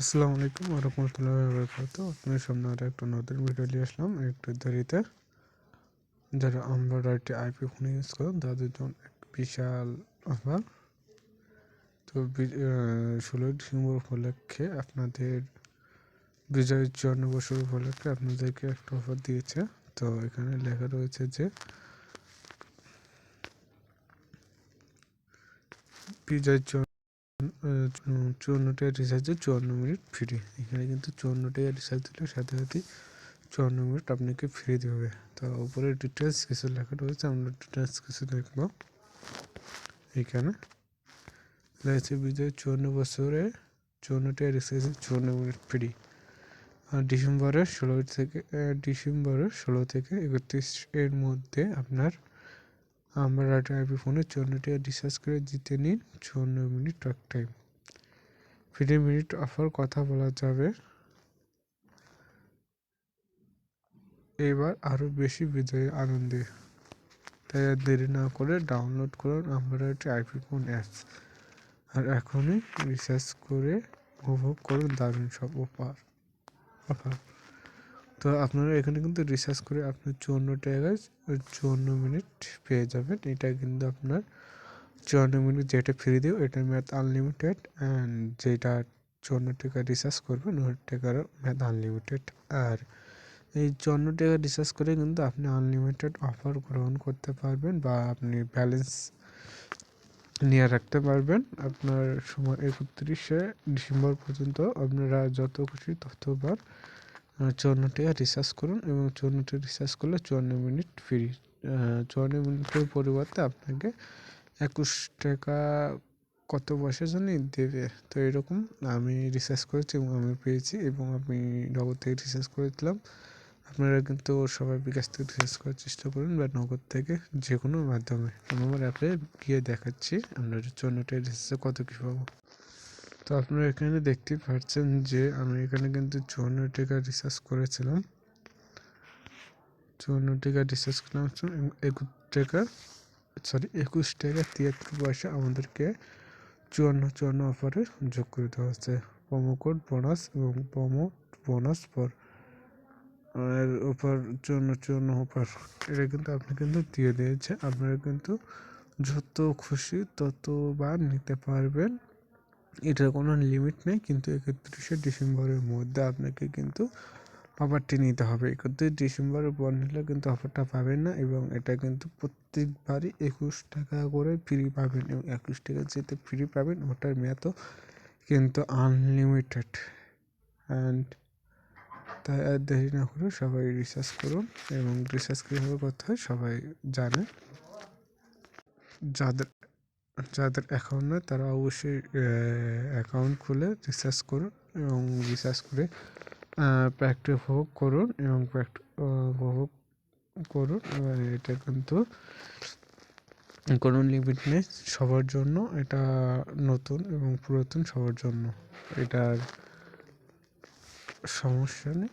আসসালামু আলাইকুম রহমতুল্লাহ বরকাত আপনার সামনে আর একটা নতুন ভিডিও নিয়ে আসলাম। একটু দেরিতে। যারা আমরা এমব্রয়ডারিটি আইপি ফোন ইউজ করেন তাদের জন্য এক বিশাল অফার তো ষোলোই ডিসেম্বর উপলক্ষে আপনাদের বিজয় চুয়ান্ন বছর উপলক্ষে আপনাদেরকে একটা অফার দিয়েছে। তো এখানে লেখা রয়েছে যে, বিজয় চুয়ান্ন টাকা রিচার্জে চুয়ান্ন মিনিট ফ্রি এখানে কিন্তু চুয়ান্ন টাকা রিচার্জ দিলে সাথে সাথে চুয়ান্ন মিনিট আপনাকে ফ্রি দেবে। তো উপরে ডিটেলস কিছু লেখা রয়েছে আমরা ডিটেলস কিছু দেখব। এখানে রয়েছে বিজয় চুয়ান্ন বছরে চুয়ান্ন টাকা রিচার্জে চুয়ান্ন মিনিট ফ্রি আর ডিসেম্বরের ষোলো থেকে ডিসেম্বরের ষোলো থেকে একত্রিশ এর মধ্যে আপনার আমরা ফোনে চুয়ান্ন টাকা রিচার্জ করে জিতে নিন। চুয়ান্ন minute talk time free minute offer কথা বলা যাবে এবার আরও বেশি বিজয়ের আনন্দে তাই আর দেরি না করে ডাউনলোড করুন আমরা একটি আইপি ফোন অ্যাপস আর এখনই রিচার্জ করে উপভোগ করুন দারুণ সব অফার অফার তো আপনারা এখানে কিন্তু রিসার্চ করে আপনি চুয়ান্ন টাকায় চুয়ান্ন মিনিট পেয়ে যাবেন এটা কিন্তু আপনার চুয়ান্ন মিনিট যেটা ফ্রি দেব এটা ম্যাথ আনলিমিটেড অ্যান্ড যেটা চুয়ান্ন টাকা রিচার্জ করবেন ওই টাকার ম্যাথ আনলিমিটেড আর এই চুয়ান্ন টাকা রিচার্জ করে কিন্তু আপনি আনলিমিটেড অফার গ্রহণ করতে পারবেন বা আপনি ব্যালেন্স নিয়ে রাখতে পারবেন। আপনার সময় একত্রিশে ডিসেম্বর পর্যন্ত আপনারা যত খুশি ততবার চুয়ান্ন টাকা রিচার্জ করুন এবং চুয়ান্ন টাকা রিচার্জ করলে চুয়ান্ন মিনিট ফ্রি চুয়ান্ন মিনিটের পরিবর্তে আপনাকে একুশ টাকা কত পয়সা জানি? দেবে। তো এরকম আমি রিসার্চ করেছি এবং আমি পেয়েছি এবং আমি নগদ থেকে রিচার্জ করেছিলাম আপনারা কিন্তু সবাই বিকাশ থেকে রিসার্চ করার চেষ্টা করুন বা নগদ থেকে যে কোনো মাধ্যমে। আমি আমার অ্যাপে গিয়ে দেখাচ্ছি আপনার চুয়ান্ন টাকা রিচার্জে কত কী পাবো। তো আপনারা এখানে দেখতে পাচ্ছেন যে আমি এখানে কিন্তু চুয়ান্ন টাকা রিচার্জ করেছিলাম। চুয়ান্ন টাকা রিচার্জ করলাম একুশ টাকা সরি, একুশ টাকা তিয়াত্তর পয়সা আমাদেরকে চুয়ান্ন চুয়ান্ন অফারে যোগ করে দেওয়া হচ্ছে। প্রোমো কোড বোনাস এবং প্রোমো বোনাস পর এর অফার চুয়ান্ন চুয়ান্ন অফার এটা কিন্তু আপনি কিন্তু দিয়ে দিয়েছে। আপনারা কিন্তু যত খুশি ততবার নিতে পারবেন। এটার কোনো লিমিট নেই, কিন্তু একত্রিশে ডিসেম্বরের মধ্যে আপনাকে কিন্তু অফারটি নিতে হবে। একত্রিশ ডিসেম্বর নিলে কিন্তু অফারটা পাবেন না এবং এটা কিন্তু প্রত্যেকবারই একুশ টাকা করে ফ্রি পাবেন এবং একুশ টাকা যেতে ফ্রি পাবেন, ওটার মেয়াদও কিন্তু আনলিমিটেড অ্যান্ড তাই আর দেরি না করে সবাই রিসার্চ করুন এবং রিসার্চ কীভাবে করতে হয় সবাই জানে। যাদের যাদের অ্যাকাউন্ট নেই তারা অবশ্যই অ্যাকাউন্ট খুলে রিসার্চ করুন এবং রিসার্চ করে প্যাকটি উপভোগ করুন এবং প্যাকটি উপভোগ করুন। এটা কিন্তু কোনো লিমিট নেই সবার জন্য এটা নতুন এবং পুরাতন সবার জন্য। এটার সমস্যা নেই।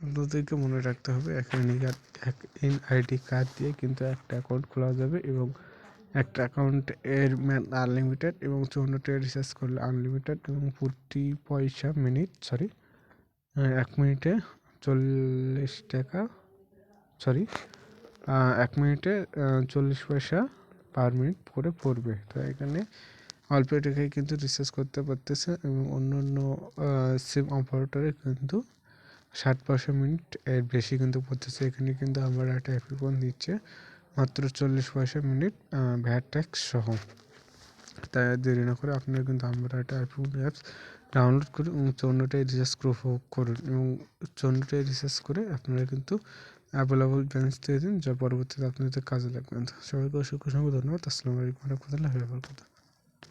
আপনাদেরকে মনে রাখতে হবে, এক এক এন আইডি কার্ড দিয়ে কিন্তু একটা অ্যাকাউন্ট খোলা যাবে এবং একটা অ্যাকাউন্ট এর ম্যান আনলিমিটেড এবং চুয়ান্ন টাকা রিচার্জ করলে আনলিমিটেড এবং প্রতি পয়সা মিনিট সরি এক মিনিটে চল্লিশ টাকা সরি এক মিনিটে চল্লিশ পয়সা পার মিনিট করে পড়বে। তো এখানে অল্প টাকায় কিন্তু রিচার্জ করতে পারতেছে এবং অন্য অন্য সিম অপারেটরে কিন্তু ষাট পয়সা মিনিট এর বেশি কিন্তু পড়তেছে। এখানে কিন্তু আমরা একটা ফোন দিচ্ছে, মাত্র চল্লিশ পয়সা মিনিট ভ্যাট ট্যাক্স সহ। তাই দেরি না করে আপনারা কিন্তু আমরা একটা অ্যাপস ডাউনলোড করে এবং চৌন্নটায় রিচার্জ করে করুন এবং চৌন্নটায় রিচার্জ করে আপনারা কিন্তু অ্যাভেলেবল ব্যালেন্স দিয়ে দিন যা পরবর্তীতে আপনাদের কাজে লাগবে। সবাইকে অসংখ্য অসংখ্য ধন্যবাদ। আসসালামু আলাইকুম রহমতুল্লাহ কথা